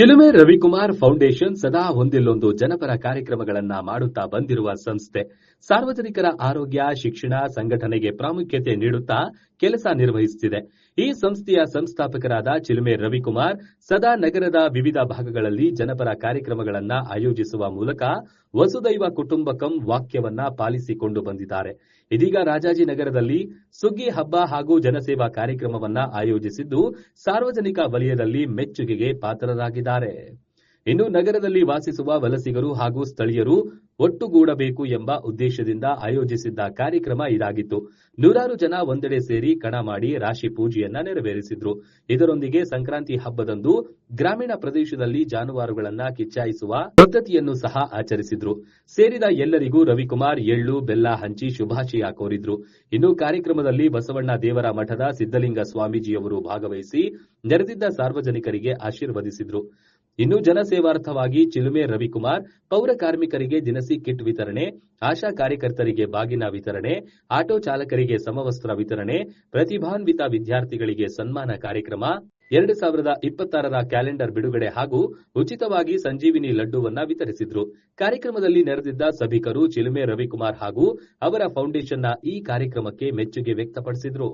ಚಿಲುಮೆ Ravikumar foundation ಸದಾ ಒಂದಿಲ್ಲೊಂದು ಜನಪರ ಕಾರ್ಯಕ್ರಮಗಳನ್ನ ಮಾಡುತ್ತಾ ಬಂದಿರುವ ಸಂಸ್ಥೆ, ಸಾರ್ವಜನಿಕರ ಆರೋಗ್ಯ, ಶಿಕ್ಷಣ ಸಂಘಟನೆಗೆ ಪ್ರಾಮುಖ್ಯತೆ ನೀಡುತ್ತಾ ಕೆಲಸ ನಿರ್ವಹಿಸುತ್ತಿದೆ. ಈ ಸಂಸ್ಥೆಯ ಸಂಸ್ಥಾಪಕರಾದ ಚಿಲುಮೆ ರವಿಕುಮಾರ್ ಸದಾ ನಗರದ ವಿವಿಧ ಭಾಗಗಳಲ್ಲಿ ಜನಪರ ಕಾರ್ಯಕ್ರಮಗಳನ್ನ ಆಯೋಜಿಸುವ ಮೂಲಕ ವಸುದೈವ ಕುಟುಂಬಕಂ ವಾಕ್ಯವನ್ನ ಪಾಲಿಸಿಕೊಂಡು ಬಂದಿದ್ದಾರೆ. ಇದೀಗ ರಾಜಾಜಿನಗರದಲ್ಲಿ ಸುಗ್ಗಿ ಹಬ್ಬ ಹಾಗೂ ಜನಸೇವಾ ಕಾರ್ಯಕ್ರಮವನ್ನ ಆಯೋಜಿಸಿದ್ದು, ಸಾರ್ವಜನಿಕ ವಲಯದಲ್ಲಿ ಮೆಚ್ಚುಗೆಗೆ ಪಾತ್ರರಾಗಿದ್ದಾರೆ. Dare ಇನ್ನು ನಗರದಲ್ಲಿ ವಾಸಿಸುವ ವಲಸಿಗರು ಹಾಗೂ ಸ್ಥಳೀಯರು ಒಟ್ಟುಗೂಡಬೇಕು ಎಂಬ ಉದ್ದೇಶದಿಂದ ಆಯೋಜಿಸಿದ್ದ ಕಾರ್ಯಕ್ರಮ ಇದಾಗಿತ್ತು. ನೂರಾರು ಜನ ಒಂದೆಡೆ ಸೇರಿ ಕಣ ಮಾಡಿ ರಾಶಿ ಪೂಜೆಯನ್ನ ನೆರವೇರಿಸಿದ್ರು. ಇದರೊಂದಿಗೆ ಸಂಕ್ರಾಂತಿ ಹಬ್ಬದಂದು ಗ್ರಾಮೀಣ ಪ್ರದೇಶದಲ್ಲಿ ಜಾನುವಾರುಗಳನ್ನ ಕಿಚ್ಚಾಯಿಸುವ ಪದ್ಧತಿಯನ್ನು ಸಹ ಆಚರಿಸಿದ್ರು. ಸೇರಿದ ಎಲ್ಲರಿಗೂ ರವಿಕುಮಾರ್, ಎಳ್ಳು, ಬೆಲ್ಲ ಹಂಚಿ ಶುಭಾಶಯ ಕೋರಿದ್ರು. ಇನ್ನು ಕಾರ್ಯಕ್ರಮದಲ್ಲಿ ಬಸವಣ್ಣ ದೇವರ ಮಠದ ಸಿದ್ದಲಿಂಗ ಸ್ವಾಮೀಜಿಯವರು ಭಾಗವಹಿಸಿ ನೆರೆದಿದ್ದ ಸಾರ್ವಜನಿಕರಿಗೆ ಆಶೀರ್ವದಿಸಿದ್ರು. ಇನ್ನು ಜನಸೇವಾರ್ಥವಾಗಿ ಚಿಲುಮೆ ರವಿಕುಮಾರ್, ಪೌರ ಕಾರ್ಮಿಕರಿಗೆ ದಿನಸಿ ಕಿಟ್ ವಿತರಣೆ, ಆಶಾ ಕಾರ್ಯಕರ್ತರಿಗೆ ಬಾಗಿನ ವಿತರಣೆ, ಆಟೋ ಚಾಲಕರಿಗೆ ಸಮವಸ್ತ್ರ ವಿತರಣೆ, ಪ್ರತಿಭಾನ್ವಿತ ವಿದ್ಯಾರ್ಥಿಗಳಿಗೆ ಸನ್ಮಾನ ಕಾರ್ಯಕ್ರಮ, ಎರಡು ಸಾವಿರದ ಇಪ್ಪತ್ತಾರರ ಕ್ಯಾಲೆಂಡರ್ ಬಿಡುಗಡೆ ಹಾಗೂ ಉಚಿತವಾಗಿ ಸಂಜೀವಿನಿ ಲಡ್ಡುವನ್ನ ವಿತರಿಸಿದ್ರು. ಕಾರ್ಯಕ್ರಮದಲ್ಲಿ ನೆರೆದಿದ್ದ ಸಭಿಕರು ಚಿಲುಮೆ ರವಿಕುಮಾರ್ ಹಾಗೂ ಅವರ ಫೌಂಡೇಶನ್ನ ಈ ಕಾರ್ಯಕ್ರಮಕ್ಕೆ ಮೆಚ್ಚುಗೆ ವ್ಯಕ್ತಪಡಿಸಿದ್ರು.